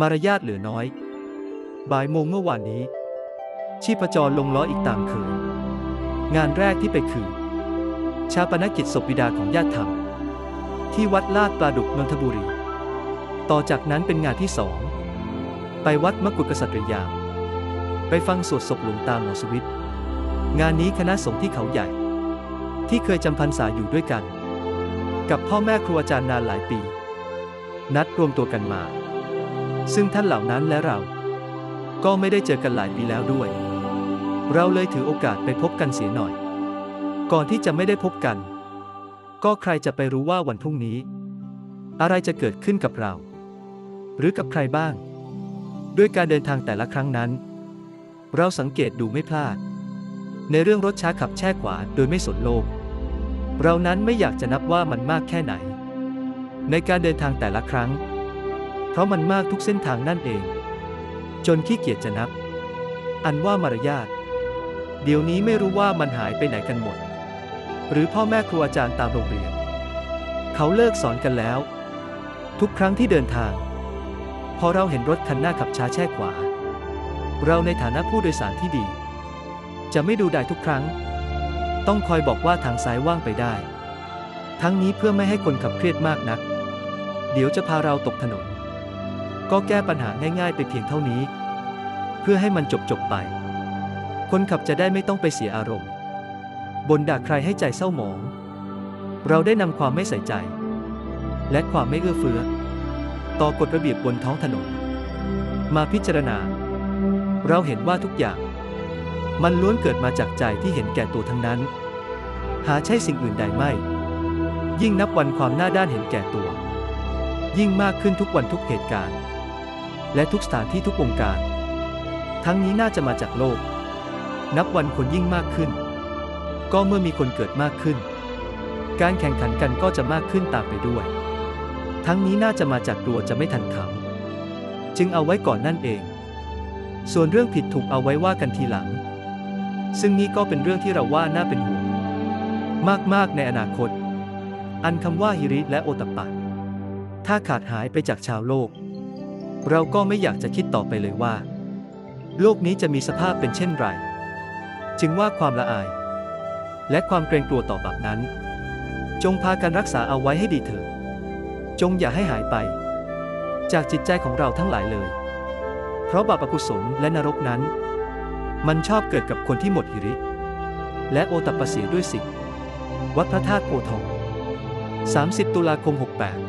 มารยาทเหลือน้อย บ่ายโมงเมื่อวานนี้ ชีพจรลงล้ออีกตามเคยงานแรกที่ไปคือ ชาปนกิจศพบิดาของญาติธรรม ที่วัดลาดปลาดุกนนทบุรี ต่อจากนั้นเป็นงานที่สอง ไปวัดมกุฎกษัตริยาม ไปฟังสวดศพหลวงตาหมอสวิทงานนี้คณะสงฆ์ที่เขาใหญ่ ที่เคยจำพรรษาอยู่ด้วยกัน กับพ่อแม่ครูอาจารย์นานหลายปี นัดรวมตัวกันมา ซึ่งท่านเหล่านั้นและเรา ก็ไม่ได้เจอกันหลายปีแล้วด้วย เราเลยถือโอกาสไปพบกันเสียหน่อย ก่อนที่จะไม่ได้พบกัน ก็ใครจะไปรู้ว่าวันพรุ่งนี้ อะไรจะเกิดขึ้นกับเรา หรือกับใครบ้าง ด้วยการเดินทางแต่ละครั้งนั้น เราสังเกตดูไม่พลาด ในเรื่องรถช้าขับแช่ขวาโดยไม่สนโลก เรานั้นไม่อยากจะนับว่ามันมากแค่ไหน ในการเดินทางแต่ละครั้ง เพราะมันมากทุกเส้นทางนั่นเอง จนขี้เกียจจะนับ อันว่ามารยาทเดี๋ยวนี้ไม่รู้ว่ามันหายไปไหนกันหมด หรือพ่อแม่ครูอาจารย์ตามโรงเรียน เขาเลิกสอนกันแล้ว ทุกครั้งที่เดินทาง พอเราเห็นรถคันหน้าขับช้าแช่ขวา เราในฐานะผู้โดยสารที่ดี จะไม่ดูได้ทุกครั้ง ต้องคอยบอกว่าทางซ้ายว่างไปได้ ทั้งนี้เพื่อไม่ให้คนขับเครียดมากนัก เดี๋ยวจะพาเราตกถนน ก็แก้ปัญหาง่ายๆ ไปเพียงเท่านี้ เพื่อให้มันจบจบไป คนขับจะได้ไม่ต้องไปเสียอารมณ์บนด่าใครให้ใจเศร้าหมอง เราได้นำความไม่ใส่ใจ และความไม่เอื้อเฟื้อ ต่อกฎระเบียบบนท้องถนน มาพิจารณา เราเห็นว่าทุกอย่าง มันล้วนเกิดมาจากใจที่เห็นแก่ตัวทั้งนั้น หาใช่สิ่งอื่นใดไม่ ยิ่งนับวันความหน้าด้านเห็นแก่ตัว ยิ่งมากขึ้นทุกวันทุกเหตุการณ์ และทุกสถานที่ทุกวงการ ทั้งนี้น่าจะมาจากโลก นับวันคนยิ่งมากขึ้น ก็เมื่อมีคนเกิดมากขึ้น การแข่งขันกันก็จะมากขึ้นตามไปด้วย ทั้งนี้น่าจะมาจากกลัวจะไม่ทันเขาจึงเอาไว้ก่อนนั่นเอง ส่วนเรื่องผิดถูกเอาไว้ว่ากันทีหลัง ซึ่งนี่ก็เป็นเรื่องที่เราว่าน่าเป็นห่วงมาก ๆ ในอนาคต อันคำว่าฮิริและโอตปปะถ้าขาดหายไปจากชาวโลก เราก็ไม่อยากจะคิดต่อไปเลยว่า โลกนี้จะมีสภาพเป็นเช่นไร จึงว่าความละอาย และความเกรงกลัวต่อบาปนั้น จงพากันรักษาเอาไว้ให้ดีเถิดจงอย่าให้หายไป จากจิตใจของเราทั้งหลายเลย เพราะบาปอกุศลและนรกนั้น มันชอบเกิดกับคนที่หมดหิริ และโอตปปะเสียด้วยสิวัดพระธาตุโพทอง30 ตุลาคม 68